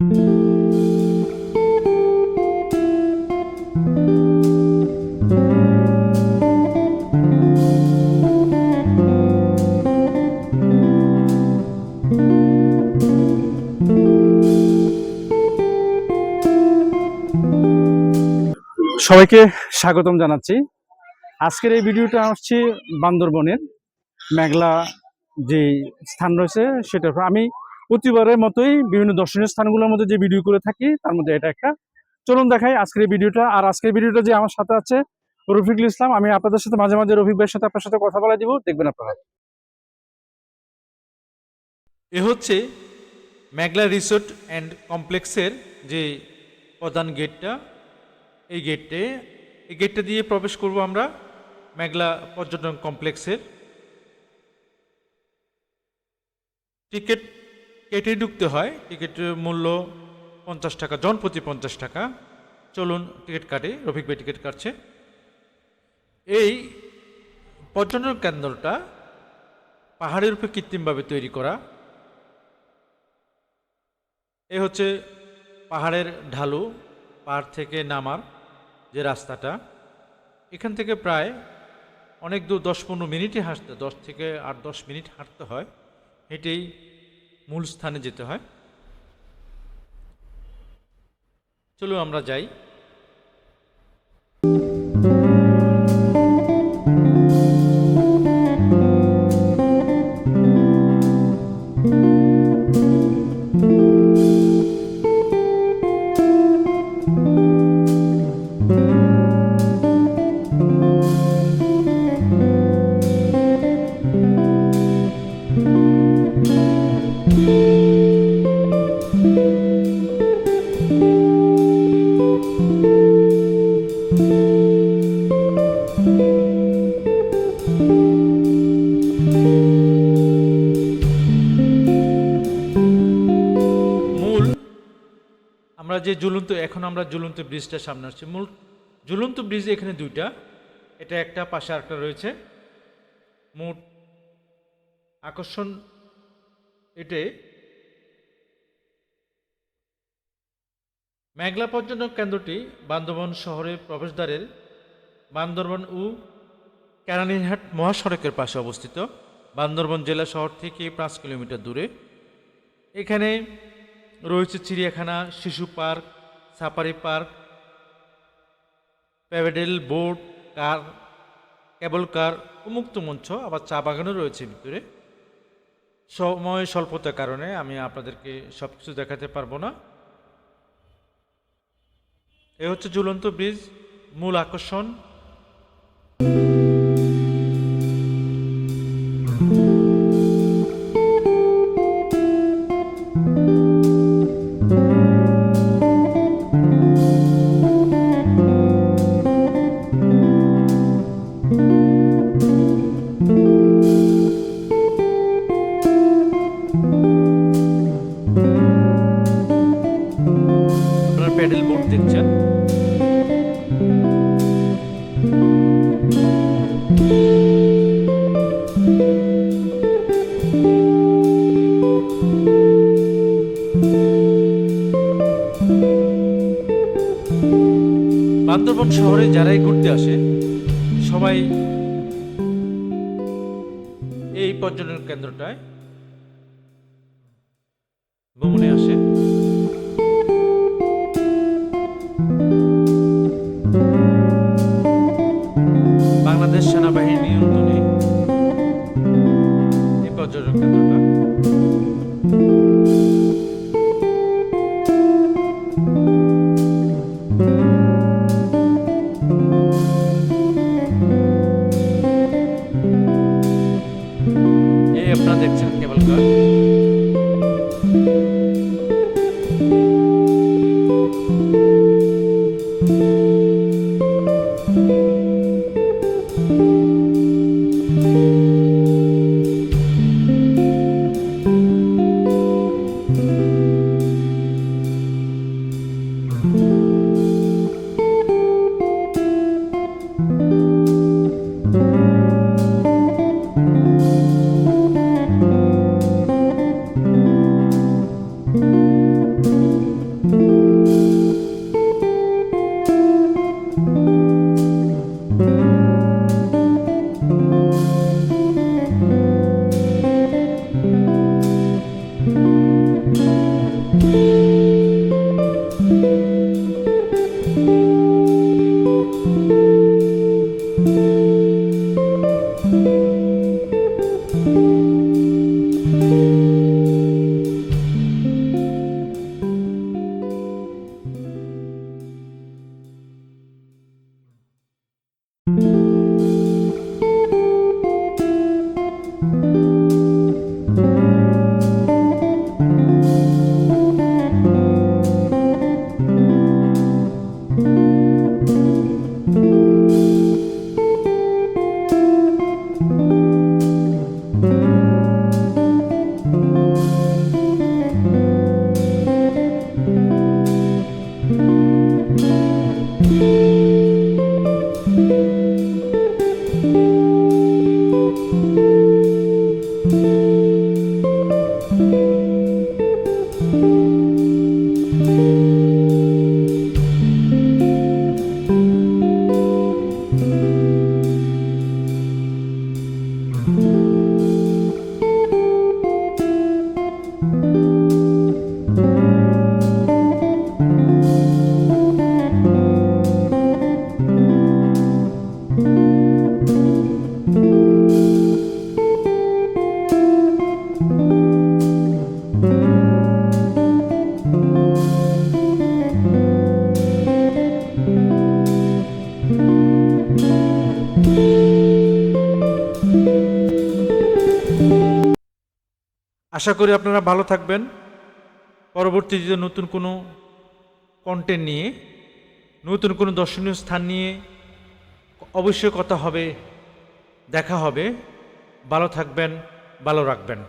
সবাইকে স্বাগতম জানাচ্ছি আজকের এই ভিডিওটা আসছি বান্দরবনের মেঘলা যে স্থান রয়েছে উপর। আমি প্রতিবারের মতোই বিভিন্ন দর্শনীয় স্থানগুলোর মধ্যে যে ভিডিও করে থাকি, তার মধ্যে এটা একটা। চলুন দেখাই আজকের ভিডিওটা আর আজকের ভিডিওটা যে আমার সাথে আছে রফিকুল ইসলাম, আমি আপনাদের সাথে মাঝে মাঝে রফিক ভাইয়ের সাথে আপনার সাথে কথা বলা দিব। দেখবেন আপনারা। এ হচ্ছে মেঘলা রিসোর্ট অ্যান্ড কমপ্লেক্সের যে প্রধান গেটটা। এই গেটে, এই গেটটা দিয়ে প্রবেশ করব আমরা মেঘলা পর্যটন কমপ্লেক্সের। টিকিট কেটে ঢুকতে হয়। টিকিটের মূল্য পঞ্চাশ টাকা, জন প্রতি পঞ্চাশ টাকা। চলুন টিকিট কাটে, রফিক ভাই টিকিট কাটছে। এই পর্যটন কেন্দ্রটা পাহাড়ের উপরে কৃত্রিমভাবে তৈরি করা। এ হচ্ছে পাহাড়ের ঢালু, পাহাড় থেকে নামার যে রাস্তাটা। এখান থেকে প্রায় অনেক দূর, দশ পনেরো মিনিটই হাঁটতে, দশ থেকে আট, দশ মিনিট হাঁটতে হয়। হেঁটেই মূল স্থানে যেতে হয়। চলো আমরা যাই। আমরা যে ঝুলন্ত এখন আমরা ঝুলন্ত ব্রিজটার সামনে আসছি। মূল ঝুলন্ত ব্রিজ এখানে দুইটা। এটা একটা, পাশে আরেকটা রয়েছে। মোট আকর্ষণ এটে মেঘলা পর্যটন কেন্দ্রটি বান্দরবন শহরের প্রবেশদ্বারের বান্দরবন ও কেরানীরহাট মহাসড়কের পাশে অবস্থিত। বান্দরবন জেলা শহর থেকে পাঁচ কিলোমিটার দূরে। এখানে রয়েছে চিড়িয়াখানা, শিশু পার্ক, সাফারি পার্ক, প্যাভেডেল, বোট, কার, কেবল কার, উন্মুক্ত মঞ্চ, আবার চা বাগানও রয়েছে ভিতরে। সময় স্বল্পতার কারণে আমি আপনাদেরকে সব কিছু দেখাতে পারব না। এ হচ্ছে ঝুলন্ত ব্রিজ, মূল আকর্ষণ। বান্দরবন শহরে যারাই ঘুরতে আসে সবাই এই পর্যটন কেন্দ্রটায় ভ্রমণে আশা করি আপনারা ভালো থাকবেন। পরবর্তীতে নতুন কোনো কন্টেন্ট নিয়ে, নতুন কোনো দর্শনীয় স্থান নিয়ে অবশ্যই কথা হবে, দেখা হবে। ভালো থাকবেন, ভালো রাখবেন।